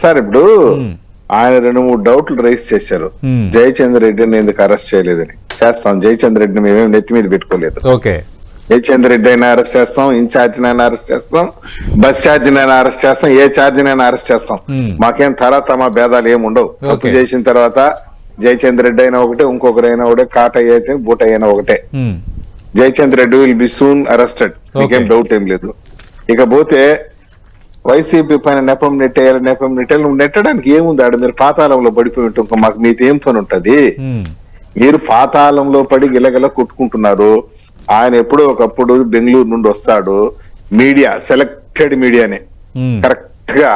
Sir ఇప్పుడు ఆయన రెండు మూడు డౌట్లు రైస్ చేశారు. జయచంద్ర రెడ్డిని ఎందుకు అరెస్ట్ చేయలేదని. చేస్తాం జయచంద్ర రెడ్డిని మేమేం నెత్తి మీద పెట్టుకోలేదు. ఓకే. జయచంద్ర రెడ్డి అయినా అరెస్ట్ చేస్తాం ఇన్ఛార్జ్ అయినా అరెస్ట్ చేస్తాం బస్ ఛార్జ్ అయినా అరెస్ట్ చేస్తాం ఏ ఛార్జ్ అయినా అరెస్ట్ చేస్తాం. మాకేం తరతమ భేదాలు ఏమి ఉండవు. తప్పు. చేసిన తర్వాత జయచంద్ర రెడ్డి అయినా ఒకటే ఇంకొకరైనా ఒకటే కాటయ్య అయితే బూటయ్య అయినా ఒకటే. Jayachandra Reddy will be soon arrested. మీకేం. డౌట్ ఏం లేదు. ఇకపోతే వైసీపీ పైన నెపం నెట్టేయాలి నెపం నువ్వు నెట్టడానికి ఏముంది ఆడ? మీరు పాతాళంలో పడిపోయి ఉంటాం ఇంకా మాకు మీతో ఏం పని ఉంటది? మీరు పాతాళంలో పడి గిలగిల కొట్టుకుంటున్నారు. ఆయన ఎప్పుడో ఒకప్పుడు బెంగళూరు నుండి వస్తాడు. మీడియా సెలెక్టెడ్ మీడియానే. కరెక్ట్గా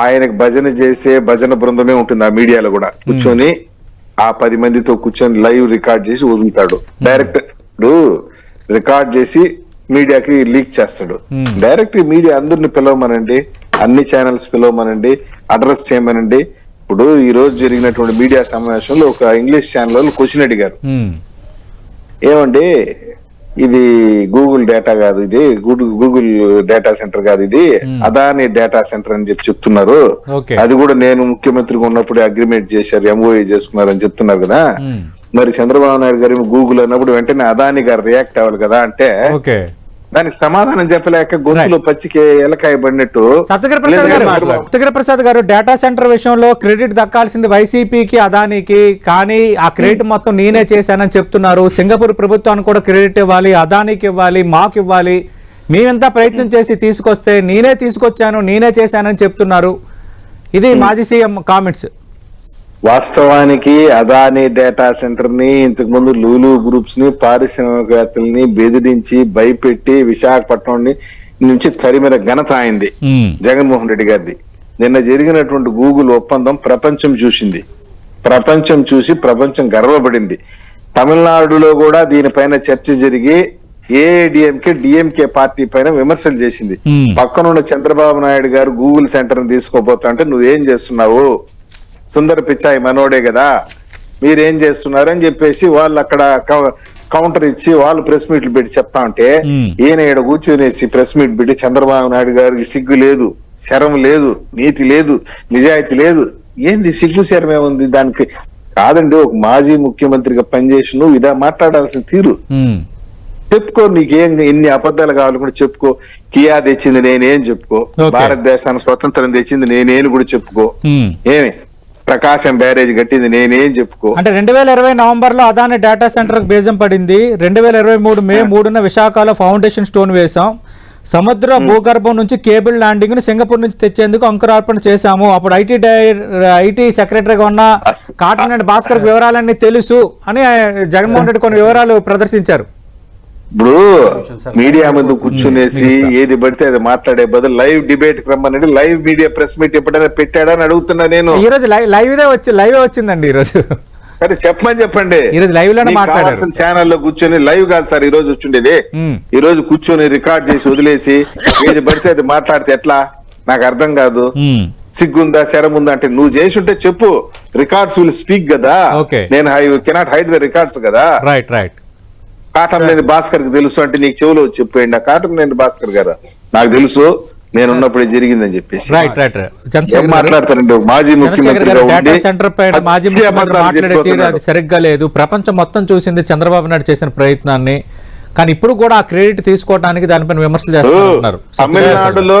ఆయనకు భజన చేసే భజన బృందమే ఉంటుంది ఆ మీడియాలో కూడా. కూర్చొని ఆ పది మందితో కూర్చొని లైవ్ రికార్డ్ చేసి వదులుతాడు. డైరెక్ట్ రికార్డ్ చేసి మీడియాకి లీక్ చేస్తాడు. Hmm. డైరెక్ట్ మీడియా అందరిని పిలవమనండి అన్ని ఛానల్స్ పిలవమనండి అడ్రస్ చేయమనండి. ఇప్పుడు ఈ రోజు జరిగినటువంటి మీడియా సమావేశంలో ఒక ఇంగ్లీష్ ఛానల్ వాళ్ళు క్వశ్చన్ అడిగారు. ఉమ్, ఏమండి ఇది గూగుల్ డేటా కాదు ఇది గూగుల్ డేటా సెంటర్ కాదు ఇది అదాని డేటా సెంటర్ అని చెప్పి చెప్తున్నారు. అది కూడా నేను ముఖ్యమంత్రిగా ఉన్నప్పుడు అగ్రిమెంట్ చేశారు ఎంఓఏ చేసుకున్నారు అని చెప్తున్నారు కదా. ఉమ్, మరి చంద్రబాబు నాయుడు గారు గూగుల్ అన్నప్పుడు వెంటనే అదాని గారు రియాక్ట్ అవ్వాలి కదా అంటే ఓకే. దానికి సమాధానం చెప్పలేక గొంతులో పచ్చికి ఎలకాయ పడినట్టు సత్యగిరి ప్రసాద్ గారు సత్యగిరి ప్రసాద్ గారు డేటా సెంటర్ విషయంలో క్రెడిట్ దక్కాల్సింది వైసీపీకి అదానికి కానీ ఆ క్రెడిట్ మొత్తం నేనే చేశానని చెప్తున్నారు. సింగపూర్ ప్రభుత్వానికి కూడా క్రెడిట్ ఇవ్వాలి అదానికి ఇవ్వాలి మాకు ఇవ్వాలి. మేమెంతా ప్రయత్నం చేసి తీసుకొస్తే నేనే తీసుకొచ్చాను నేనే చేశానని చెప్తున్నారు. ఇది మాజీ సీఎం కామెంట్స్ వాస్తవానికి అదాని డేటా సెంటర్ని ఇంతకు ముందు లూలు గ్రూప్స్ని పారిశ్రామికవేత్తల్ని బెదిరించి భయపెట్టి విశాఖపట్నం నుంచి తరిమిన ఘనత అయింది జగన్మోహన్ రెడ్డి గారిది. నిన్న జరిగినటువంటి గూగుల్ ఒప్పందం ప్రపంచం చూసింది. ప్రపంచం చూసి ప్రపంచం గర్వపడింది. తమిళనాడులో కూడా దీనిపైన చర్చ జరిగి ఏఐడిఎంకే డిఎంకే పార్టీ పైన విమర్శలు చేసింది. పక్కనున్న చంద్రబాబు నాయుడు గారు గూగుల్ సెంటర్ తీసుకోబోతా అంటే నువ్వేం చేస్తున్నావు? సుందర పిచ్చాయి మనోడే కదా. మీరేం చేస్తున్నారు అని చెప్పేసి వాళ్ళు అక్కడ కౌంటర్ ఇచ్చి వాళ్ళు ప్రెస్ మీట్లు పెట్టి చెప్తా ఉంటే. ఈయన ఇక్కడ కూర్చొనేసి ప్రెస్ మీట్ పెట్టి చంద్రబాబు నాయుడు గారికి సిగ్గు లేదు శరం లేదు నీతి లేదు నిజాయితీ లేదు. ఏంది సిగ్గు శరం ఏముంది దానికి? కాదండి ఒక మాజీ ముఖ్యమంత్రిగా పనిచేసి నువ్వు ఇదా మాట్లాడాల్సిన తీరు. చెప్పుకో నీకేం ఎన్ని అబద్ధాలు కావాలి కూడా చెప్పుకో. కియా తెచ్చింది నేనేం చెప్పుకో. భారతదేశానికి స్వతంత్రం తెచ్చింది నేనేను కూడా చెప్పుకో. ఏమి? ప్రకాశం బ్యారేజ్ కట్టింది నేనేం చెప్పుకో. అంటే రెండు వేల ఇరవై నవంబర్లో అదాని డేటా సెంటర్ బీజం పడింది. రెండు వేల ఇరవై మూడు మే మూడున విశాఖలో ఫౌండేషన్ స్టోన్ వేశాం. సముద్ర భూగర్భం నుంచి కేబుల్ ల్యాండింగ్ని సింగపూర్ నుంచి తెచ్చేందుకు అంకురార్పణ చేశాము. అప్పుడు ఐటీ ఐటీ సెక్రటరీగా ఉన్న కాటన్ భాస్కర్ వివరాలన్నీ తెలుసు అని జగన్మోహన్ రెడ్డి కొన్ని వివరాలు ప్రదర్శించారు. ఇప్పుడు మీడియా ముందు కూర్చునేసి ఏది పడితే అది మాట్లాడే బదులు లైవ్ డిబేట్ రమ్మనండి. లైవ్ మీడియా ప్రెస్ మీట్ ఎప్పుడైనా పెట్టాడని అడుగుతున్నా నేను. ఈ రోజు లైవ్ లైవ్ వచ్చి లైవ్ వచ్చింది ఈ రోజు. సరే చెప్పమని చెప్పండి. ఈ రోజు లైవ్లోనే మాట్లాడారు. ఛానల్లో కూర్చొని లైవ్ కాదు సార్ ఈ రోజు వచ్చిండేది. ఈ రోజు కూర్చొని రికార్డ్ చేసి వదిలేసి ఏది పడితే అది మాట్లాడితే ఎట్లా? నాకు అర్థం కాదు. సిగ్గుందా శరం ఉందా అంటే నువ్వు చేసి ఉంటే చెప్పు. రికార్డ్స్ విల్ స్పీక్ కదా. నేను I cannot hide the records కదా. Right right. కాటన్ లేని భాస్కర్కి తెలుసు అంటే నీకు చెవులో చెప్పేయండి. ఆ కాటన్ లేని భాస్కర్ గారు? నాకు తెలుసు నేను ఉన్నప్పుడు జరిగిందని చెప్పేసి. రైట్ రైట్ ఏం చంద్రశేఖర్ మాట్లాడతారండి? మాజీ ఉండి సెంటర్ పైన మాజీ ముఖ్యమంత్రి. అది సరిగ్గా లేదు. ప్రపంచం మొత్తం చూసింది చంద్రబాబు నాయుడు చేసిన ప్రయత్నాన్ని. కానీ ఇప్పుడు కూడా ఆ క్రెడిట్ తీసుకోవడానికి దానిపైన విమర్శలు చేస్తున్నారు తమిళనాడులో